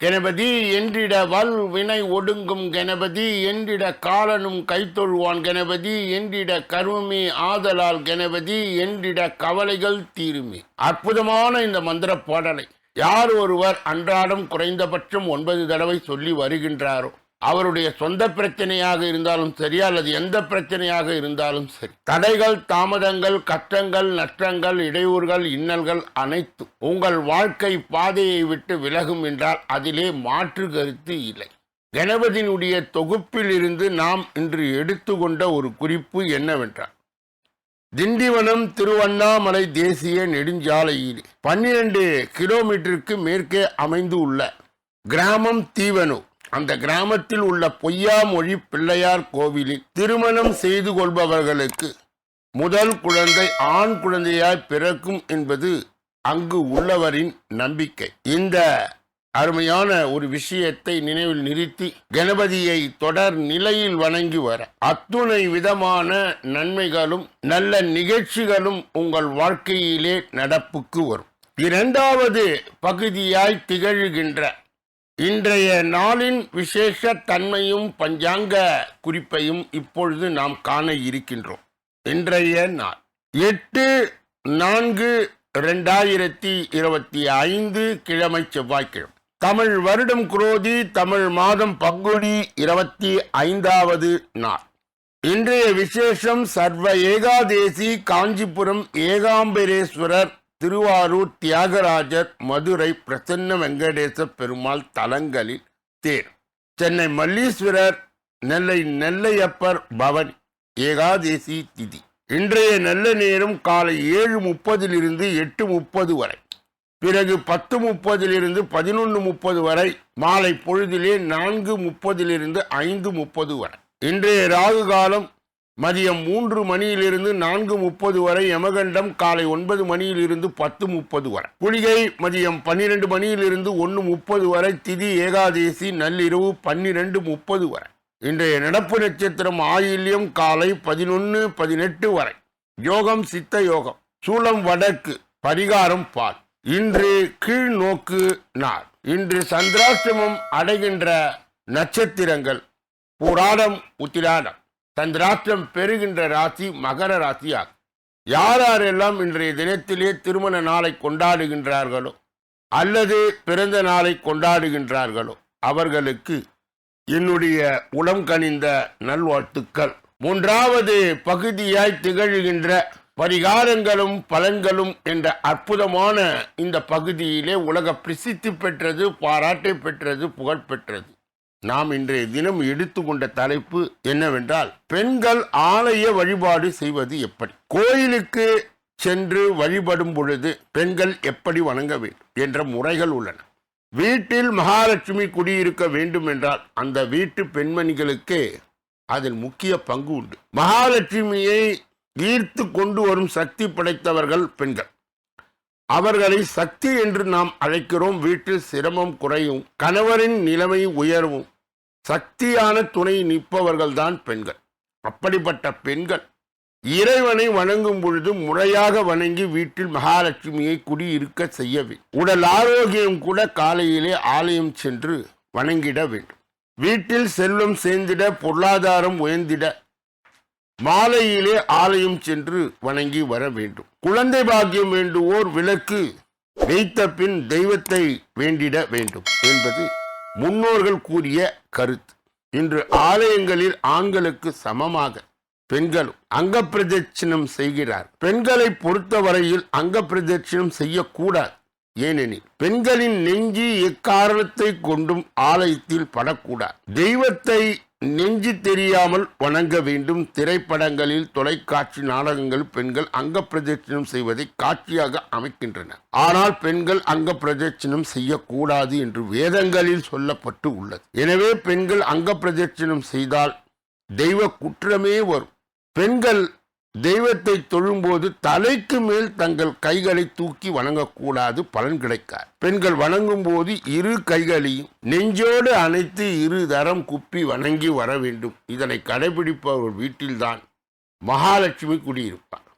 கணபதி என்றிட வல் வினை ஒடுங்கும் கணபதி என்றிட காலனும் கைத்தொழுவான் கணபதி என்றிட கருமே ஆதலால் கணபதி என்றிட கவலைகள் தீருமே. அற்புதமான இந்த மந்திர பாடலை யார் ஒருவர் அன்றாடம் குறைந்தபட்சம் ஒன்பது தடவை சொல்லி வருகின்றாரோ அவருடைய சொந்த பிரச்சனையாக இருந்தாலும் சரி அல்லது எந்த பிரச்சனையாக இருந்தாலும் சரி. தடைகள் தாமதங்கள் கஷ்டங்கள் நஷ்டங்கள் இடையூறுகள் இன்னல்கள் அனைத்து உங்கள் வாழ்க்கை பாதையை விட்டு விலகும் என்றால் அதிலே மாற்று கருத்து இல்லை. கணபதியினுடைய தொகுப்பில் இருந்து நாம் இன்று எடுத்துக்கொண்ட ஒரு குறிப்பு என்னவென்றால் திண்டிவனம் திருவண்ணாமலை தேசிய நெடுஞ்சாலையில் பன்னிரண்டு கிலோமீட்டருக்கு மேற்கே அமைந்து உள்ள கிராமம் தீவனூர். அந்த கிராமத்தில் உள்ள பொய்யாமொழி பிள்ளையார் கோவிலில் திருமணம் செய்து கொள்பவர்களுக்கு முதல் குழந்தை ஆண் குழந்தையாய் பிறக்கும் என்பது அங்கு உள்ளவரின் நம்பிக்கை. இந்த அருமையான ஒரு விஷயத்தை நினைவில் நிறுத்தி கணபதியை தொடர் நிலையில் வணங்கி வர அத்துணை விதமான நன்மைகளும் நல்ல நிகழ்ச்சிகளும் உங்கள் வாழ்க்கையிலே நடப்புக்கு வரும். இரண்டாவது பகுதியாய் திகழ்கின்ற இன்றைய நாளின் விசேஷ தன்மையும் பஞ்சாங்க குறிப்பையும் இப்பொழுது நாம் காண இருக்கின்றோம். இன்றைய நாள் எட்டு நான்கு ரெண்டாயிரத்தி இருபத்தி ஐந்து கிழமை செவ்வாய்க்கிழமை. தமிழ் வருடம் குரோதி தமிழ் மாதம் பங்குனி இருபத்தி ஐந்தாவது நாள். இன்றைய விசேஷம் சர்வ ஏகாதேசி காஞ்சிபுரம் ஏகாம்பரேஸ்வரர் திருவாரூர் தியாகராஜர் மதுரை பிரசன்ன வெங்கடேச பெருமாள் தலங்களில் தேர். சென்னை மல்லீஸ்வரர் நெல்லை நெல்லையப்பர் பவனி ஏகாதேசி திதி. இன்றைய நல்ல நேரம் காலை ஏழு முப்பதிலிருந்து எட்டு முப்பது வரை. பிறகு பத்து முப்பதிலிருந்து பதினொன்று முப்பது வரை. மாலை பொழுதிலே நான்கு முப்பதிலிருந்து ஐந்து முப்பது வரை. இன்றைய ராகு காலம் மதியம் மூன்று மணியிலிருந்து நான்கு முப்பது வரை யமகண்டம் காலை ஒன்பது மணியிலிருந்து பத்து முப்பது வரை. குளிகை மதியம் பன்னிரெண்டு மணியிலிருந்து ஒன்று முப்பது வரை திதி ஏகாதேசி நள்ளிரவு பன்னிரெண்டு முப்பது வரை. இன்றைய நடப்பு நட்சத்திரம் ஆயில்யம் காலை பதினொன்று பதினெட்டு வரை. யோகம் சித்த யோகம் சூளம் வடக்கு பரிகாரம் பால். இன்று கீழ் நோக்கு நாள். இன்று சந்திராசிரமம் அடைகின்ற நட்சத்திரங்கள் புராடம் உத்திராடம். சந்திராஷ்டிரம் பெறுகின்ற ராசி மகர ராசி ஆகும் யார் யாரெல்லாம் இன்றைய தினத்திலே திருமண நாளை கொண்டாடுகின்றார்களோ அல்லது பிறந்த நாளை கொண்டாடுகின்றார்களோ அவர்களுக்கு என்னுடைய உளம் கனிந்த நல்வாழ்த்துக்கள். மூன்றாவது பகுதியாய் திகழ்கின்ற பரிகாரங்களும் பலன்களும் என்ற அற்புதமான இந்த பகுதியிலே உலக பிரசித்தி பெற்றது பாராட்டை பெற்றது புகழ் பெற்றது. நாம் இன்றைய தினம் எடுத்துக்கொண்ட தலைப்பு என்னவென்றால் பெண்கள் ஆலய வழிபாடு செய்வது எப்படி? கோயிலுக்கு சென்று வழிபடும் பொழுது பெண்கள் எப்படி வணங்க வேண்டும் என்ற முறைகள் உள்ளன. வீட்டில் மகாலட்சுமி குடியிருக்க வேண்டும் என்றால் அந்த வீட்டு பெண்மணிகளுக்கு அதில் முக்கிய பங்கு உண்டு. மகாலட்சுமியை ஈர்த்து கொண்டு வரும் சக்தி படைத்தவர்கள் பெண்கள். அவர்களை சக்தி என்று நாம் அழைக்கிறோம். வீட்டில் சிரமம் குறையும் கணவரின் நிலைமை உயர்வும் சக்தியான துணை நிற்பவர்கள்தான் பெண்கள். அப்படிப்பட்ட பெண்கள் இறைவனை வணங்கும் பொழுது முறையாக வணங்கி வீட்டில் மகாலட்சுமியை குடியிருக்க செய்ய வேண்டும் உடல் ஆரோக்கியம் கூட காலையிலே ஆலயம் சென்று வணங்கிட வேண்டும். வீட்டில் செல்வம் சேர்ந்திட பொருளாதாரம் உயர்ந்திட மாலையிலே ஆலயம் சென்று வணங்கி வர வேண்டும். குழந்தை பாக்கியம் வேண்டுவோர் விளக்கு வைத்த பின் தெய்வத்தை வேண்டிட வேண்டும் என்பது முன்னோர்கள் கூறிய கருத்து. இன்று ஆலயங்களில் ஆண்களுக்கு சமமாக பெண்களும் அங்க பிரதட்சிணம் செய்கிறார். பெண்களை பொறுத்தவரையில் அங்க பிரதட்சிணம் செய்யக்கூடாது. ஏனெனில் பெண்களின் நெஞ்சி எக்காரணத்தை கொண்டும் ஆலயத்தில் படக்கூடாது. தெய்வத்தை நெஞ்சு தெரியாமல் வணங்க வேண்டும். திரைப்படங்களில் தொலைக்காட்சி நாடகங்கள் பெண்கள் அங்க பிரதட்சணம் செய்வதை காட்சியாக அமைக்கின்றன. ஆனால் பெண்கள் அங்க பிரதட்சணம் செய்யக்கூடாது என்று வேதங்களில் சொல்லப்பட்டு உள்ளது. எனவே பெண்கள் அங்க பிரதட்சணம் செய்தால் தெய்வ குற்றமே வரும். பெண்கள் தெய்வத்தை தொழும்போது தலைக்கு மேல் தங்கள் கைகளை தூக்கி வணங்கக்கூடாது பலன் கிடைக்காது. பெண்கள் வணங்கும் போது இரு கைகளையும் நெஞ்சோடு அணைத்து இரு தரம் குப்பி வணங்கி வர வேண்டும். இதனை கடைபிடிப்பவர் வீட்டில்தான் மகாலட்சுமி குடியிருப்பார்.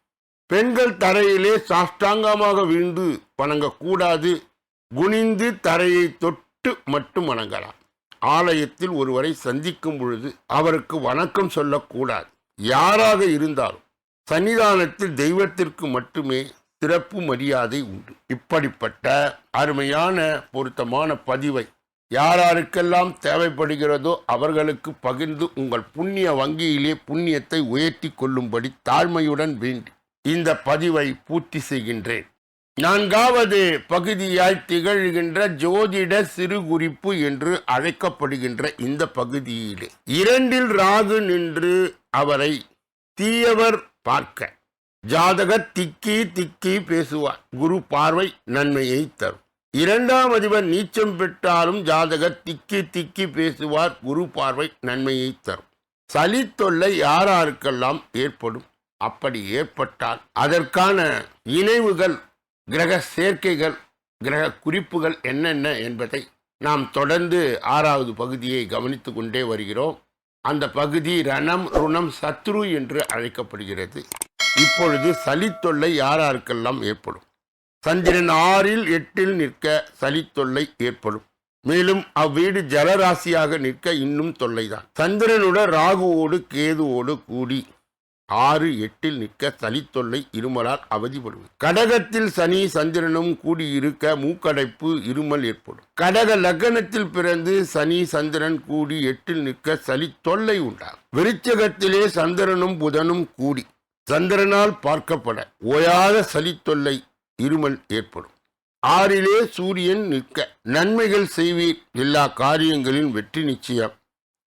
பெண்கள் தரையிலே சாஷ்டாங்கமாக விழுந்து வணங்கக்கூடாது. குனிந்து தரையை தொட்டு மட்டும் வணங்கலாம். ஆலயத்தில் ஒருவரை சந்திக்கும் பொழுது அவருக்கு வணக்கம் சொல்லக்கூடாது. யாராக இருந்தாலும் சன்னிதானத்தில் தெய்வத்திற்கு மட்டுமே சிறப்பு மரியாதை உண்டு. இப்படிப்பட்ட அருமையான பொருத்தமான பதிவை யார் யாருக்கெல்லாம் தேவைப்படுகிறதோ அவர்களுக்கு பகிர்ந்து உங்கள் புண்ணிய வங்கியிலே புண்ணியத்தை உயர்த்தி கொள்ளும்படி தாழ்மையுடன் வேண்டி இந்த பதிவை பூர்த்தி செய்கின்றேன். நான்காவது பகுதியாய் திகழ்கின்ற ஜோதிட சிறு குறிப்பு என்று அழைக்கப்படுகின்ற இந்த பகுதியிலே இரண்டில் ராகு நின்று அவரை தீயவர் பார்க்க. ஜாதக திக்கி திக்கி பேசுவார். குரு பார்வை நன்மையை தரும். இரண்டாம் அதிபர் நீச்சம் பெற்றாலும் ஜாதக திக்கி திக்கி பேசுவார். குரு பார்வை நன்மையை தரும். சளி தொல்லை யாராருக்கெல்லாம் ஏற்படும்? அப்படி ஏற்பட்டால் அதற்கான இணைவுகள் கிரக சேர்க்கைகள் கிரக குறிப்புகள் என்னென்ன என்பதை நாம் தொடர்ந்து ஆறாவது பகுதியை கவனித்து கொண்டே வருகிறோம். அந்த பகுதி ரணம் ருணம் சத்ரு என்று அழைக்கப்படுகிறது. இப்பொழுது சளித்தொல்லை யாராருக்கெல்லாம் ஏற்படும்? சந்திரன் ஆறில் எட்டில் நிற்க சளித்தொல்லை ஏற்படும். மேலும் அவ்வீடு ஜலராசியாக நிற்க இன்னும் தொல்லைதான். சந்திரனுடன் ராகுவோடு கேதுவோடு கூடி ஆறு எட்டில் நிற்க சளித்தொல்லை இருமலால் அவதிப்படுவது. கடகத்தில் சனி சந்திரனும் கூடியிருக்க மூக்கடைப்பு இருமல் ஏற்படும். கடக லக்னத்தில் பிறந்து சனி சந்திரன் கூடி எட்டில் நிற்க சளி தொல்லை உண்டாகும். விருச்சகத்திலே சந்திரனும் புதனும் கூடி சந்திரனால் பார்க்கப்பட ஓயாத சளித்தொல்லை இருமல் ஏற்படும். ஆறிலே சூரியன் நிற்க நன்மைகள் செய்வீர். எல்லா காரியங்களின் வெற்றி நிச்சயம்.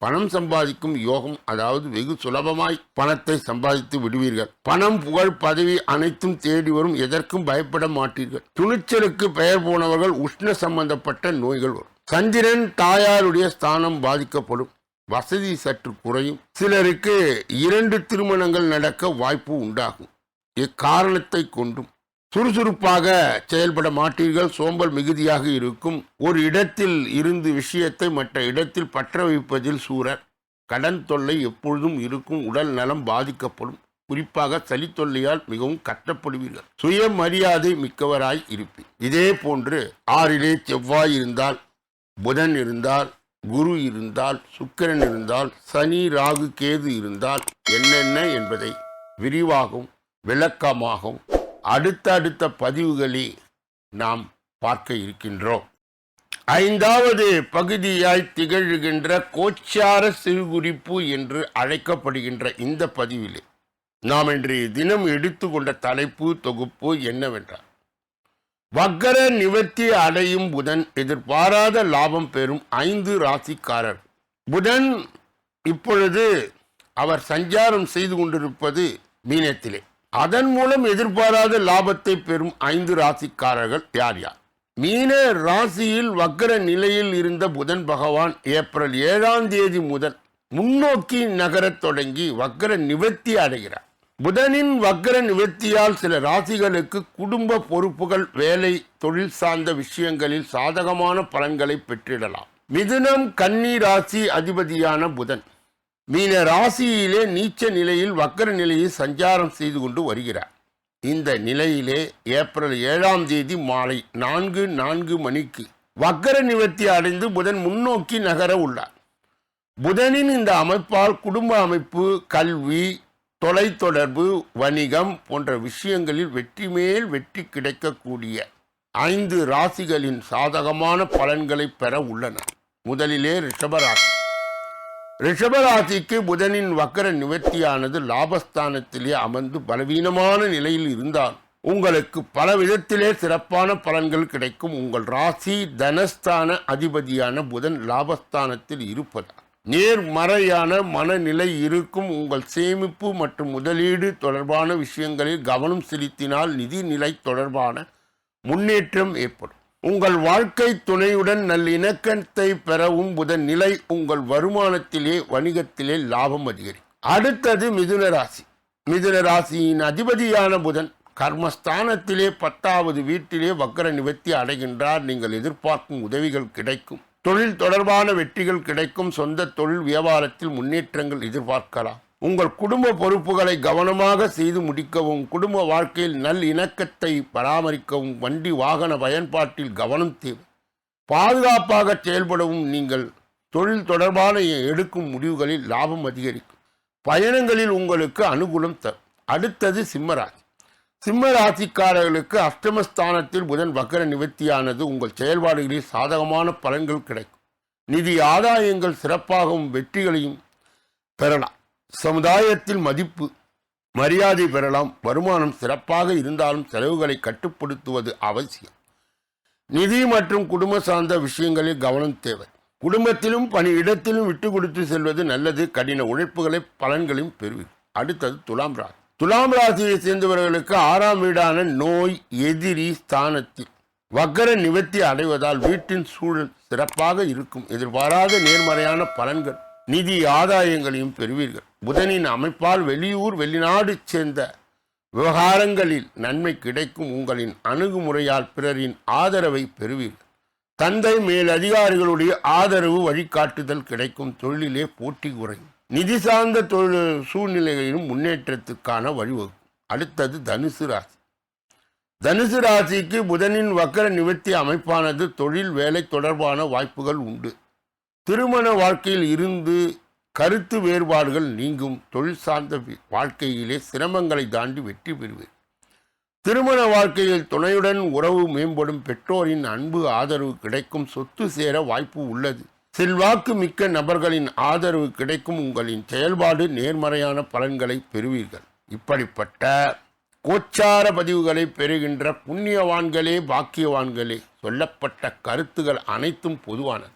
பணம் சம்பாதிக்கும் யோகம் அதாவது வெகு சுலபமாய் பணத்தை சம்பாதித்து விடுவீர்கள். பணம் புகழ் பதவி அனைத்தும் தேடி வரும் எதற்கும் பயப்பட மாட்டீர்கள். துணிச்சலுக்கு பெயர் போனவர்கள் உஷ்ண சம்பந்தப்பட்ட நோய்கள் வரும். சந்திரன் தாயாருடைய ஸ்தானம் பாதிக்கப்படும். வசதி சற்று குறையும். சிலருக்கு இரண்டு திருமணங்கள் நடக்க வாய்ப்பு உண்டாகும். இக்காரணத்தை கொண்டும் சுறுசுறுப்பாக செயல்பட மாட்டீர்கள் சோம்பல் மிகுதியாக இருக்கும். ஒரு இடத்தில் இருந்து விஷயத்தை மற்ற இடத்தில் பற்ற வைப்பதில் சூரர். கடன் தொல்லை எப்பொழுதும் இருக்கும் உடல் நலம் பாதிக்கப்படும். குறிப்பாக சளி தொல்லையால் மிகவும் கஷ்டப்படுவீர்கள். சுயமரியாதை மிக்கவராய் இருப்பீர். இதே போன்று ஆறிலே செவ்வாய் இருந்தால் புதன் இருந்தால் குரு இருந்தால் சுக்கிரன் இருந்தால் சனி ராகு கேது இருந்தால் என்னென்ன என்பதை விரிவாகவும் விளக்கமாகவும் அடுத்தடுத்த பதிவுகளில் நாம் பார்க்க இருக்கின்றோம். ஐந்தாவது பகுதியாய் திகழ்கின்ற கோச்சார சிறுகுறிப்பு என்று அழைக்கப்படுகின்ற இந்த பதிவிலே நாம் இன்றைய தினம் எடுத்துக்கொண்ட தலைப்பு தொகுப்பு என்னவென்றால் வக்கர நிவர்த்தி அடையும் புதன் எதிர்பாராத லாபம் பெறும் ஐந்து ராசிக்காரர். புதன் இப்பொழுது அவர் சஞ்சாரம் செய்து கொண்டிருப்பது மீனத்திலே. அதன் மூலம் எதிர்பாராத லாபத்தை பெறும் ஐந்து ராசிக்காரர்கள் யார் யார்? மீன ராசியில் வக்கர நிலையில் இருந்த புதன் பகவான் ஏப்ரல் ஏழாம் தேதி முதல் முன்னோக்கி நகரத் தொடங்கி வக்கர நிவர்த்தி அடைகிறார். புதனின் வக்கர நிவர்த்தியால் சில ராசிகளுக்கு குடும்ப பொறுப்புகள் வேலை தொழில் சார்ந்த விஷயங்களில் சாதகமான பலன்களை பெற்றிடலாம். மிதுனம் கன்னி ராசி அதிபதியான புதன் மீன ராசியிலே நீச்ச நிலையில் வக்கர நிலையில் சஞ்சாரம் செய்து கொண்டு வருகிறார். இந்த நிலையிலே ஏப்ரல் ஏழாம் தேதி மாலை நான்கு நான்கு மணிக்கு வக்கர நிவர்த்தி அடைந்து புதன் முன்னோக்கி நகர உள்ளார். புதனின் இந்த அமைப்பால் குடும்ப அமைப்பு கல்வி தொலைத்தொடர்பு வணிகம் போன்ற விஷயங்களில் வெற்றி மேல் வெற்றி கிடைக்கக்கூடிய ஐந்து ராசிகளின் சாதகமான பலன்களை பெற உள்ளன. முதலிலே ரிஷபராசி ரிஷபராசிக்கு புதனின் வக்கர நிவர்த்தியானது லாபஸ்தானத்திலே அமர்ந்து பலவீனமான நிலையில் இருந்தால் உங்களுக்கு பல விதத்திலே சிறப்பான பலன்கள் கிடைக்கும். உங்கள் ராசி தனஸ்தான அதிபதியான புதன் லாபஸ்தானத்தில் இருப்பதால். நேர்மறையான மனநிலை இருக்கும். உங்கள் சேமிப்பு மற்றும் முதலீடு தொடர்பான விஷயங்களில் கவனம் செலுத்தினால் நிதிநிலை தொடர்பான முன்னேற்றம் ஏற்படும். உங்கள் வாழ்க்கை துணையுடன் நல்லிணக்கத்தை பெறவும் புதன் நிலை உங்கள் வருமானத்திலே வணிகத்திலே லாபம் அதிகரிக்கும் அடுத்தது மிதுன ராசி. மிதுன ராசியின் அதிபதியான புதன் கர்மஸ்தானத்திலே பத்தாவது வீட்டிலே வக்கர நிவர்த்தி அடைகின்றார். நீங்கள் எதிர்பார்க்கும் உதவிகள் கிடைக்கும். தொழில் தொடர்பான வெற்றிகள் கிடைக்கும். சொந்த தொழில் வியாபாரத்தில் முன்னேற்றங்கள் எதிர்பார்க்கலாம். உங்கள் குடும்ப பொறுப்புகளை கவனமாக செய்து முடிக்கவும் குடும்ப வாழ்க்கையில் நல் இணக்கத்தை பராமரிக்கவும் வண்டி வாகன பயன்பாட்டில் கவனம் தேவை பாதுகாப்பாக செயல்படவும் நீங்கள் தொழில் தொடர்பான எடுக்கும் முடிவுகளில் லாபம் அதிகரிக்கும். பயணங்களில் உங்களுக்கு அனுகூலம் தரும் அடுத்தது சிம்மராசி. சிம்ம ராசிக்காரர்களுக்கு அஷ்டமஸ்தானத்தில் புதன் வக்கர நிவர்த்தியானது உங்கள் செயல்பாடுகளில் சாதகமான பலன்கள் கிடைக்கும். நிதி ஆதாயங்கள் சிறப்பாகவும் வெற்றிகளையும் பெறலாம். சமுதாயத்தில் மதிப்பு மரியாதை பெறலாம் வருமானம் சிறப்பாக இருந்தாலும் செலவுகளை கட்டுப்படுத்துவது அவசியம். நிதி மற்றும் குடும்ப சார்ந்த விஷயங்களில் கவனம் தேவை. குடும்பத்திலும் பணி இடத்திலும் விட்டு கொடுத்து செல்வது நல்லது. கடின உழைப்புகளை பலன்களையும் பெறுவீர். அடுத்தது துலாம் ராசி. துலாம் ராசியை சேர்ந்தவர்களுக்கு ஆறாம் வீடான நோய் எதிரி ஸ்தானத்தில் வக்கர நிவர்த்தி அடைவதால் வீட்டின் சூழல் சிறப்பாக இருக்கும். எதிர்பாராத நேர்மறையான பலன்கள் நிதி ஆதாயங்களையும் பெறுவீர்கள். புதனின் அமைப்பால் வெளியூர் வெளிநாடு சேர்ந்த விவகாரங்களில் நன்மை கிடைக்கும் உங்களின் அணுகுமுறையால் பிறரின் ஆதரவை பெறுவீர்கள். தந்தை மேல் அதிகாரிகளுடைய ஆதரவு வழிகாட்டுதல் கிடைக்கும் தொழிலிலே போட்டி குறையும். நிதி சார்ந்த தொழில் சூழ்நிலைகளிலும் முன்னேற்றத்துக்கான வழிவகுக்கும். அடுத்தது தனுசு ராசி. தனுசு ராசிக்கு புதனின் வக்கர நிவர்த்தி அமைப்பானது தொழில் வேலை தொடர்பான வாய்ப்புகள் உண்டு. திருமண வாழ்க்கையில் இருந்து கருத்து வேறுபாடுகள் நீங்கும் தொழில் சார்ந்த வாழ்க்கையிலே சிரமங்களை தாண்டி வெற்றி பெறுவீர் திருமண வாழ்க்கையில் துணையுடன் உறவு மேம்படும் பெற்றோரின் அன்பு ஆதரவு கிடைக்கும் சொத்து சேர வாய்ப்பு உள்ளது. செல்வாக்கு மிக்க நபர்களின் ஆதரவு கிடைக்கும் உங்களின் செயல்பாடு நேர்மறையான பலன்களை பெறுவீர்கள். இப்படிப்பட்ட கோச்சார பதிவுகளை பெறுகின்ற புண்ணியவான்களே பாக்கியவான்களே சொல்லப்பட்ட கருத்துகள் அனைத்தும் பொதுவானது.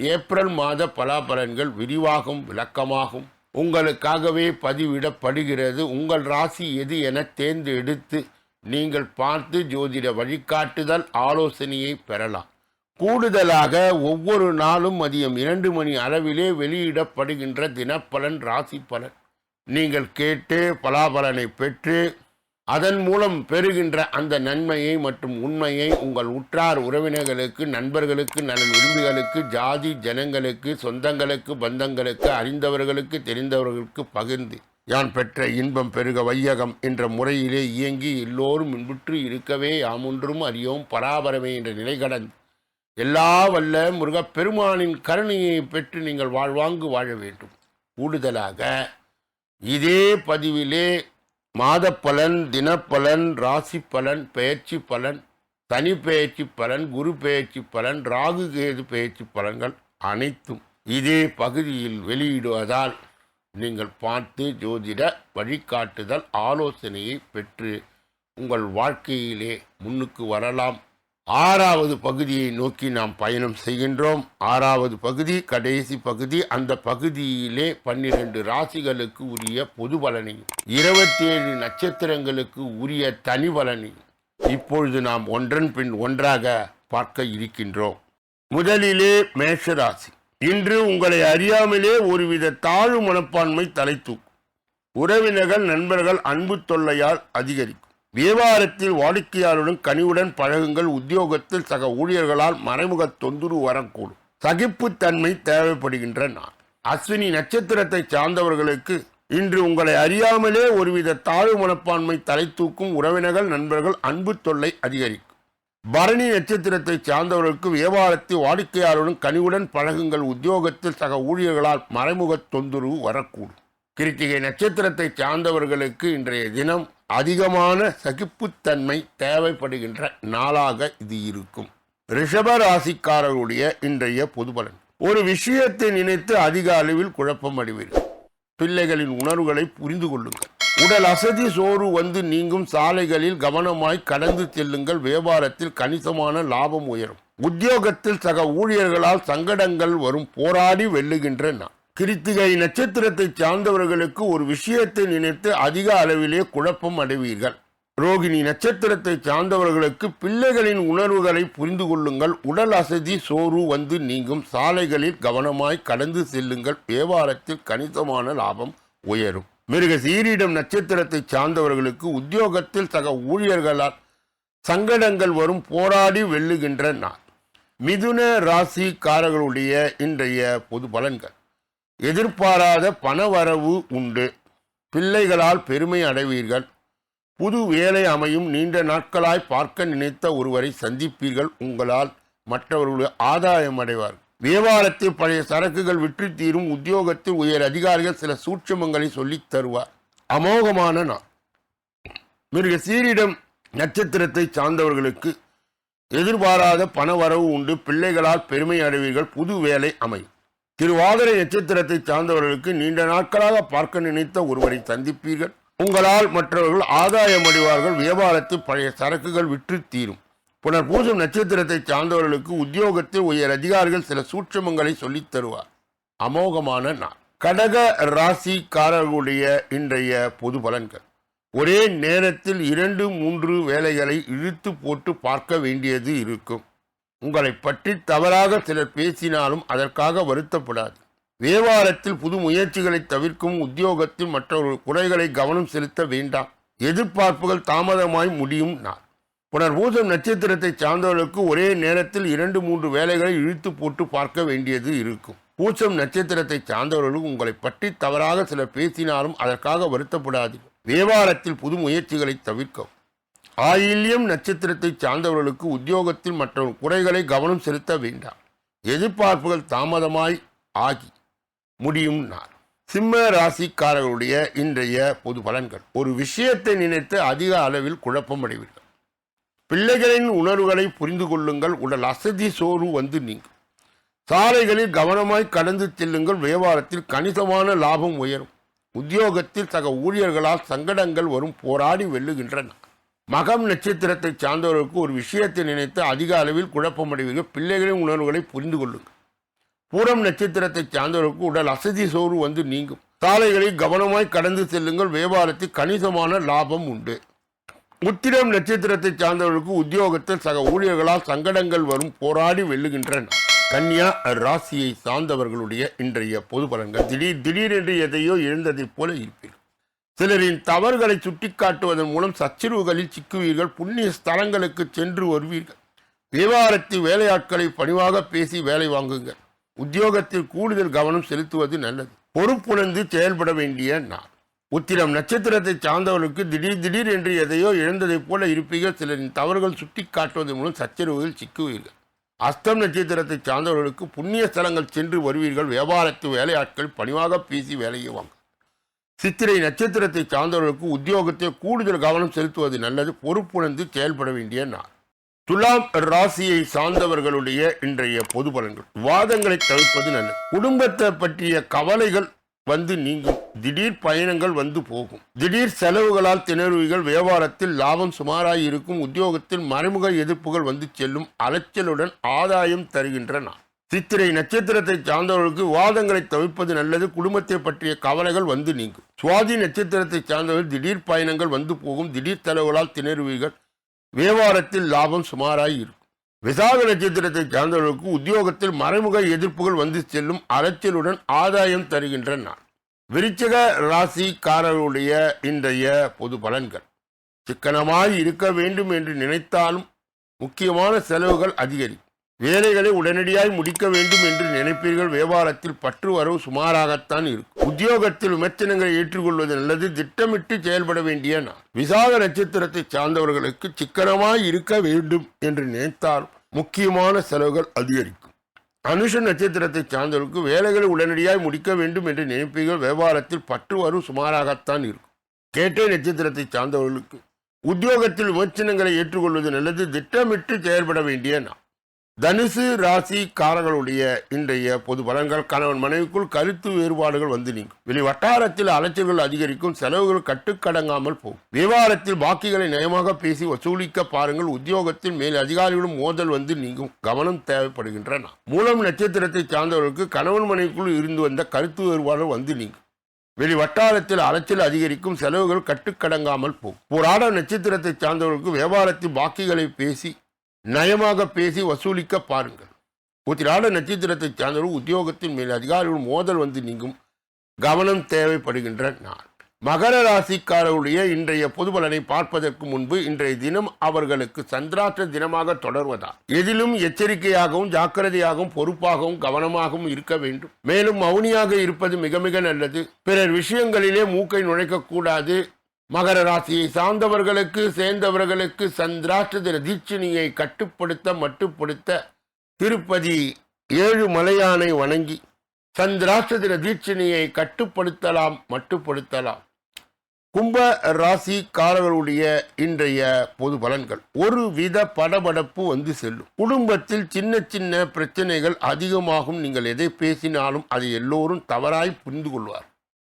ஏப்ரல் மாத பலாபலன்கள் விரிவாகும் விளக்கமாகும். உங்களுக்காகவே பதிவிடப்படுகிறது. உங்கள் ராசி எது என தேர்ந்தெடுத்து நீங்கள் பார்த்து ஜோதிட வழிகாட்டுதல் ஆலோசனையை பெறலாம். கூடுதலாக ஒவ்வொரு நாளும் மதியம் இரண்டு மணி அளவிலே வெளியிடப்படுகின்ற தினப்பலன் ராசி பலன். நீங்கள் கேட்டு பலாபலனை பெற்று அதன் மூலம் பெறுகின்ற அந்த நன்மையை மற்றும் உண்மையை உங்கள் உற்றார் உறவினர்களுக்கு நண்பர்களுக்கு நலன் விரும்பிகளுக்கு ஜாதி ஜனங்களுக்கு சொந்தங்களுக்கு பந்தங்களுக்கு அறிந்தவர்களுக்கு தெரிந்தவர்களுக்கு பகிர்ந்து யான் பெற்ற இன்பம் பெருக வையகம் என்ற முறையிலே இயங்கி எல்லோரும் இன்புற்று இருக்கவே யாமொன்றும் அறியோம் பராபரமே என்ற நிலை கடந்து. எல்லா வல்ல முருகப்பெருமானின் கருணையை பெற்று நீங்கள் வாழ்வாங்கு வாழ வேண்டும். கூடுதலாக இதே பதிவிலே மாதப்பலன் தினப்பலன் ராசி பலன் பெயர்ச்சி பலன் தனி பெயர்ச்சி பலன் குரு பெயர்ச்சி பலன் ராகு கேது பெயர்ச்சி பலன்கள் அனைத்தும் இதே பகுதியில் வெளியிடுவதால் நீங்கள் பார்த்து ஜோதிட வழிகாட்டுதல் ஆலோசனையை பெற்று உங்கள் வாழ்க்கையிலே முன்னுக்கு வரலாம். ஆறாவது பகுதியை நோக்கி நாம் பயணம் செய்கின்றோம். ஆறாவது பகுதி கடைசி பகுதி. அந்த பகுதியிலே பன்னிரண்டு ராசிகளுக்கு உரிய பொது பலனையும் இருபத்தி ஏழு நட்சத்திரங்களுக்கு உரிய தனி பலனையும் இப்பொழுது நாம் ஒன்றன் பின் ஒன்றாக பார்க்க இருக்கின்றோம். முதலிலே மேஷராசி. இன்று உங்களை அறியாமலே ஒருவித தாழ்வு மனப்பான்மை தலை தூக்கும். உறவினர்கள் நண்பர்கள் அன்பு தொல்லையால் அதிகரிக்கும். வியாபாரத்தில் வாடிக்கையாளருடன் கனிவுடன் பழகுங்கள். உத்தியோகத்தில் சக ஊழியர்களால் மறைமுக தொந்தரவு வரக்கூடும். சகிப்புத்தன்மை தேவைப்படுகின்ற நாள். அஸ்வினி நட்சத்திரத்தை சார்ந்தவர்களுக்கு இன்று உங்களை அறியாமலே ஒருவித தாழ்வு மனப்பான்மை தலை தூக்கும் உறவினர்கள் நண்பர்கள் அன்பு தொல்லை அதிகரிக்கும். பரணி நட்சத்திரத்தை சார்ந்தவர்களுக்கு வியாபாரத்தில் வாடிக்கையாளருடன் கனிவுடன் பழகுங்கள். உத்தியோகத்தில் சக ஊழியர்களால் மறைமுக தொந்தரவு வரக்கூடும். கிருத்திகை நட்சத்திரத்தை சார்ந்தவர்களுக்கு இன்றைய தினம் அதிகமான சகிப்புத்தன்மை தேவைப்படுகின்ற நாளாக இது இருக்கும். ரிஷப ராசிக்காரர்களுடைய இன்றைய பொதுபலன் ஒரு விஷயத்தை நினைத்து அதிக அளவில் குழப்பம் அடைவீர்கள். பிள்ளைகளின் உணர்வுகளை புரிந்து கொள்ளுங்கள். உடல் அசதி சோறு வந்து நீங்கும் சாலைகளில் கவனமாய் கடந்து செல்லுங்கள். வியாபாரத்தில் கணிசமான லாபம் உயரும். உத்தியோகத்தில் சக ஊழியர்களால் சங்கடங்கள் வரும். போராடி வெல்லுகின்ற நான் கிருத்திகை நட்சத்திரத்தை சார்ந்தவர்களுக்கு ஒரு விஷயத்தை நினைத்து அதிக அளவிலே குழப்பம் அடைவீர்கள். ரோகிணி நட்சத்திரத்தை சார்ந்தவர்களுக்கு பிள்ளைகளின் உணர்வுகளை புரிந்து கொள்ளுங்கள். உடல் அசதி சோறு வந்து நீங்கும். சாலைகளில் கவனமாய் கடந்து செல்லுங்கள். வியாபாரத்தில் கணிசமான லாபம் உயரும். மிருக சீரிடம் நட்சத்திரத்தை சார்ந்தவர்களுக்கு உத்தியோகத்தில் சக ஊழியர்களால் சங்கடங்கள் வரும். போராடி வெல்லுகின்ற நாள். மிதுன ராசிக்காரர்களுடைய இன்றைய பொது பலன்கள். எதிர்பாராத பணவரவு உண்டு. பிள்ளைகளால் பெருமை அடைவீர்கள். புது வேலை அமையும் நீண்ட நாட்களாய் பார்க்க நினைத்த ஒருவரை சந்திப்பீர்கள். உங்களால் மற்றவர்களுடைய ஆதாயம் அடைவார். வியாபாரத்தில் பழைய சரக்குகள் விற்று தீரும் உத்தியோகத்தில் உயர் அதிகாரிகள் சில சூட்சமங்களை சொல்லித் தருவார். அமோகமான நான் மிருக சீரிடம் நட்சத்திரத்தை சார்ந்தவர்களுக்கு எதிர்பாராத பணவரவு உண்டு. பிள்ளைகளால் பெருமை அடைவீர்கள். புது வேலை அமையும். திருவாதிரை நட்சத்திரத்தை சார்ந்தவர்களுக்கு நீண்ட நாட்களாக பார்க்க நினைத்த ஒருவரை சந்திப்பீர்கள். உங்களால் மற்றவர்கள் ஆதாயம் அடைவார்கள் வியாபாரத்தில் பழைய சரக்குகள் விற்று தீரும். புனர் பூசம் நட்சத்திரத்தை சார்ந்தவர்களுக்கு உத்தியோகத்தில் உயர் அதிகாரிகள் சில சூட்சமங்களை சொல்லித் தருவார். அமோகமான நாள். கடக ராசிக்காரர்களுடைய இன்றைய பொது பலன்கள். ஒரே நேரத்தில் இரண்டு மூன்று வேலைகளை இழுத்து போட்டு பார்க்க வேண்டியது இருக்கும். உங்களை பற்றி தவறாக சிலர் பேசினாலும் அதற்காக வருத்தப்படாது. வியாபாரத்தில் புது முயற்சிகளை தவிர்க்கும் உத்தியோகத்தில் மற்றவர்கள் குறைகளை கவனம் செலுத்த வேண்டாம். எதிர்பார்ப்புகள் தாமதமாய் முடியும் நாள். புனர்பூசம் நட்சத்திரத்தை சார்ந்தவர்களுக்கு ஒரே நேரத்தில் இரண்டு மூன்று வேலைகளை இழுத்து போட்டு பார்க்க வேண்டியது இருக்கும். பூசம் நட்சத்திரத்தை சார்ந்தவர்களுக்கு உங்களை பற்றி தவறாக சிலர் பேசினாலும் அதற்காக வருத்தப்படாது வியாபாரத்தில் புது முயற்சிகளை தவிர்க்கவும். ஆயில்யம் நட்சத்திரத்தை சார்ந்தவர்களுக்கு உத்தியோகத்தில் மற்ற குறைகளை கவனம் செலுத்த வேண்டாம். எதிர்பார்ப்புகள் தாமதமாய் ஆகி முடியும் நான் சிம்ம ராசிக்காரர்களுடைய இன்றைய பொது பலன்கள். ஒரு விஷயத்தை நினைத்து அதிக அளவில் குழப்பமடைவீர்கள். பிள்ளைகளின் உணர்வுகளை புரிந்து கொள்ளுங்கள். உடல் அசதி சோறு வந்து நீங்கும். சாலைகளில் கவனமாய் கடந்து செல்லுங்கள். வியாபாரத்தில் கணிசமான லாபம் உயரும். உத்தியோகத்தில் சக ஊழியர்களால் சங்கடங்கள் வரும். போராடி வெல்லுகின்றன. மகம் நட்சத்திரத்தை சார்ந்தவர்களுக்கு ஒரு விஷயத்தை நினைத்து அதிக அளவில் குழப்பமடைவீர்கள். பிள்ளைகளின் உணர்வுகளை புரிந்து கொள்ளுங்கள். பூரம் நட்சத்திரத்தை சார்ந்தவர்களுக்கு உடல் அசதி சோறு வந்து நீங்கும். சாலைகளை கவனமாய் கடந்து செல்லுங்கள். வியாபாரத்தில் கணிசமான லாபம் உண்டு. உத்திரம் நட்சத்திரத்தை சார்ந்தவர்களுக்கு உத்தியோகத்தில் சக ஊழியர்களால் சங்கடங்கள் வரும் போராடி வெல்லுகின்றன கன்னியா ராசியை சார்ந்தவர்களுடைய இன்றைய பொது பலன்கள். திடீர் திடீரென்று எதையோ எழுந்ததைப் போல இருப்பீர்கள். சிலரின் தவறுகளை சுட்டிக்காட்டுவதன் மூலம் சச்சிரவுகளில் சிக்குவீர்கள் புண்ணிய ஸ்தலங்களுக்கு சென்று வருவீர்கள். வியாபாரத்தில் வேலையாட்களை பணிவாக பேசி வேலை வாங்குங்கள். உத்தியோகத்தில் கூடுதல் கவனம் செலுத்துவது நல்லது. பொறுப்புணர்ந்து செயல்பட வேண்டிய நாள். உத்திரம் நட்சத்திரத்தை சார்ந்தவர்களுக்கு திடீர் திடீர் என்று எதையோ இழந்ததைப் போல இருப்பீர்கள். சிலரின் தவறுகள் சுட்டி காட்டுவதன் மூலம் சச்சரவுகள் சிக்குவீர்கள். அஸ்தம் நட்சத்திரத்தை சார்ந்தவர்களுக்கு புண்ணிய ஸ்தலங்கள் சென்று வருவீர்கள். வியாபாரத்து வேலையாட்கள் பணிவாக பேசி வேலையை வாங்க. சித்திரை நட்சத்திரத்தை சார்ந்தவர்களுக்கு உத்தியோகத்தை கூடுதல் கவனம் செலுத்துவது நல்லது பொறுப்புணர்ந்து செயல்பட வேண்டிய நாள். துலாம் ராசியை சார்ந்தவர்களுடைய இன்றைய பொது பலன்கள். வாதங்களை தவிர்ப்பது நல்லது. குடும்பத்தை பற்றிய கவலைகள் வந்து நீங்கும். திடீர் பயணங்கள் வந்து போகும். திடீர் செலவுகளால் திணறுவிகள் வியாபாரத்தில் லாபம் சுமாராய் இருக்கும். உத்தியோகத்தில் மறைமுக எதிர்ப்புகள் வந்து செல்லும். அலைச்சலுடன் ஆதாயம் தருகின்றன சித்திரை நட்சத்திரத்தை சார்ந்தவர்களுக்கு வாதங்களை தவிர்ப்பது நல்லது. குடும்பத்தை பற்றிய கவலைகள் வந்து நீங்கும். சுவாதி நட்சத்திரத்தை சார்ந்தவர்கள் திடீர் பயணங்கள் வந்து போகும். திடீர் செலவுகளால் திணறுவீர்கள். வியாபாரத்தில் லாபம் சுமாராய் இருக்கும். விசாக நட்சத்திரத்தை சார்ந்தவர்களுக்கு உத்தியோகத்தில் மறைமுக எதிர்ப்புகள் வந்து செல்லும். அலைச்சலுடன் ஆதாயம் தருகின்ற நாள் விருச்சக ராசிக்காரர்களுடைய இன்றைய பொது பலன்கள். சிக்கனமாய் இருக்க வேண்டும் என்று நினைத்தாலும் முக்கியமான செலவுகள் அதிகரிக்கும். வேலைகளை உடனடியாய் முடிக்க வேண்டும் என்று நினைப்பீர்கள். வியாபாரத்தில் பற்று வரவு சுமாராகத்தான் இருக்கும். உத்தியோகத்தில் விமர்சனங்களை ஏற்றுக்கொள்வது நல்லது. திட்டமிட்டு செயல்பட வேண்டிய நாள். விசாக நட்சத்திரத்தை சார்ந்தவர்களுக்கு சிக்கனமாய் இருக்க வேண்டும் என்று நினைத்தால் முக்கியமான செலவுகள் அதிகரிக்கும். அனுஷ நட்சத்திரத்தை சார்ந்தவர்களுக்கு வேலைகளை உடனடியாய் முடிக்க வேண்டும் என்று நினைப்பீர்கள். வியாபாரத்தில் பற்று வரவு சுமாராகத்தான் இருக்கும். கேட்டை நட்சத்திரத்தை சார்ந்தவர்களுக்கு உத்தியோகத்தில் விமர்சனங்களை ஏற்றுக்கொள்வது நல்லது. திட்டமிட்டு செயல்பட வேண்டிய நாள். தனுசு ராசிக்காரர்களுடைய இன்றைய பொது பலன்கள் கணவன் மனைவிக்குள் கருத்து வேறுபாடுகள் வந்து நீங்கும். வெளி வட்டாரத்தில் அலைச்சல்கள் அதிகரிக்கும் செலவுகள் கட்டுக்கடங்காமல் போகும். விவகாரத்தில் பாக்கிகளை நயமாக பேசி வசூலிக்க பாருங்கள் உத்தியோகத்தில் மேல் அதிகாரிகளும் மோதல் வந்து நீங்கும். கவனம் தேவைப்படுகின்றன. மூலம் நட்சத்திரத்தை சார்ந்தவர்களுக்கு கணவன் மனைவிக்குள் இருந்து வந்த கருத்து வேறுபாடுகள் வந்து நீங்கும். வெளி வட்டாரத்தில் அலைச்சல் அதிகரிக்கும் செலவுகள் கட்டுக்கடங்காமல் போகும். போராட நட்சத்திரத்தை சார்ந்தவர்களுக்கு வியாபாரத்தில் பாக்கிகளை பேசி நயமாக பேசி வசூலிக்க பாருங்கள். உத்திராட நட்சத்திரத்தை சார்ந்தவர்கள் உத்தியோகத்தின் மேல் அதிகாரிகள் மோதல் வந்து நீங்கும் கவனம் தேவைப்படுகின்ற நாள். மகர ராசிக்காரருடைய இன்றைய பொது பலனை பார்ப்பதற்கு முன்பு இன்றைய தினம் அவர்களுக்கு சந்திராஷ்ட தினமாக தொடர்வதா எதிலும் எச்சரிக்கையாகவும் ஜாக்கிரதையாகவும் பொறுப்பாகவும் கவனமாகவும் இருக்க வேண்டும். மேலும் மௌனியாக இருப்பது மிக மிக நல்லது. பிறர் விஷயங்களிலே மூக்கை நுழைக்கக்கூடாது. மகர ராசியை சார்ந்தவர்களுக்கு சேர்ந்தவர்களுக்கு சந்திராஷ்டிர தீட்சணியை கட்டுப்படுத்த மட்டுப்படுத்த திருப்பதி ஏழு மலையானை வணங்கி சந்திராஷ்டதிர தீட்சணியை கட்டுப்படுத்தலாம் மட்டுப்படுத்தலாம். கும்ப ராசிக்காரர்களுடைய இன்றைய பொது பலன்கள். ஒரு வித படபடப்பு வந்து செல்லும். குடும்பத்தில் சின்ன சின்ன பிரச்சனைகள் அதிகமாகும். நீங்கள் எதை பேசினாலும் அதை எல்லோரும் தவறாய் புரிந்து கொள்வார்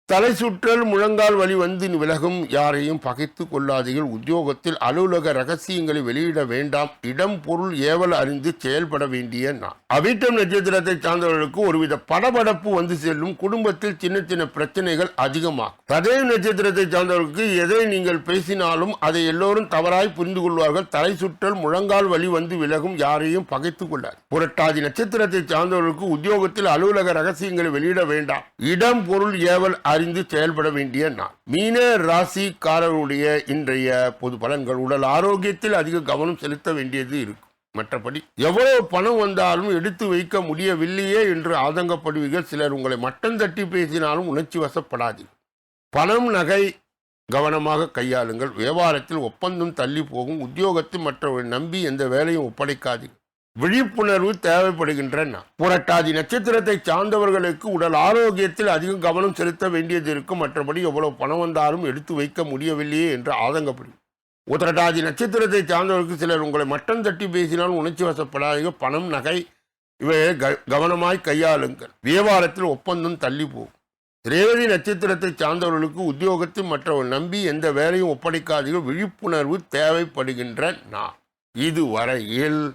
தலை சுற்றல் முழங்கால் வழி வந்து விலகும். யாரையும் பகைத்து கொள்ளாதீர்கள். உத்தியோகத்தில் அலுவலக ரகசியங்களை வெளியிட வேண்டாம். இடம் பொருள் ஏவல் அறிந்து செயல்பட வேண்டிய நான் அவிட்டம் நட்சத்திரத்தை சார்ந்தவர்களுக்கு ஒருவித படபடப்பு வந்து செல்லும். குடும்பத்தில் சின்ன சின்ன பிரச்சனைகள் அதிகமாகும். சதய நட்சத்திரத்தை சார்ந்தவர்களுக்கு எதை நீங்கள் பேசினாலும் அதை எல்லோரும் தவறாய் புரிந்து கொள்வார்கள். தலை சுற்றல் முழங்கால் வழி வந்து விலகும். யாரையும் பகைத்துக் கொள்ளார் புரட்டாதி நட்சத்திரத்தை சார்ந்தவர்களுக்கு உத்தியோகத்தில் அலுவலக ரகசியங்களை வெளியிட வேண்டாம். இடம் பொருள் ஏவல் அறிந்து செயல்பட வேண்டிய நாள். மீன ராசிக்காரருடைய இன்றைய பொது பலன்கள் உடல் ஆரோக்கியத்தில் அதிக கவனம் செலுத்த வேண்டியது இருக்கும். மற்றபடி எவ்வளவு பணம் வந்தாலும் எடுத்து வைக்க முடியவில்லையே என்று ஆதங்கப்படுவீர்கள். சிலர் உங்களை மட்டம் தட்டி பேசினாலும் உணர்ச்சி வசப்படாதீர்கள். பணம் நகை கவனமாக கையாளுங்கள். வியாபாரத்தில் ஒப்பந்தம் தள்ளி போகும். உத்தியோகத்தில் மற்றவர்களை நம்பி எந்த வேலையும் ஒப்படைக்காதீர்கள். விழிப்புணர்வு தேவைப்படுகின்றன. புரட்டாதி நட்சத்திரத்தை சார்ந்தவர்களுக்கு உடல் ஆரோக்கியத்தில் அதிகம் கவனம் செலுத்த வேண்டியது இருக்கும். மற்றபடி எவ்வளவு பணம் வந்தாலும் எடுத்து வைக்க முடியவில்லையே என்று ஆதங்கப்படும் உத்திரட்டாதி நட்சத்திரத்தை சார்ந்தவர்களுக்கு சிலர் உங்களை மட்டம் தட்டி பேசினால் உணர்ச்சி வசப்படாதீங்க பணம் நகை இவை க- கவனமாய் கையாளுங்கள். வியாபாரத்தில் ஒப்பந்தம் தள்ளி போகும் ரேவதி நட்சத்திரத்தை சார்ந்தவர்களுக்கு உத்தியோகத்தில் மற்றவர்கள் நம்பி எந்த வேலையும் ஒப்படைக்காதீர்கள். விழிப்புணர்வு தேவைப்படுகின்ற நான் இதுவரையில்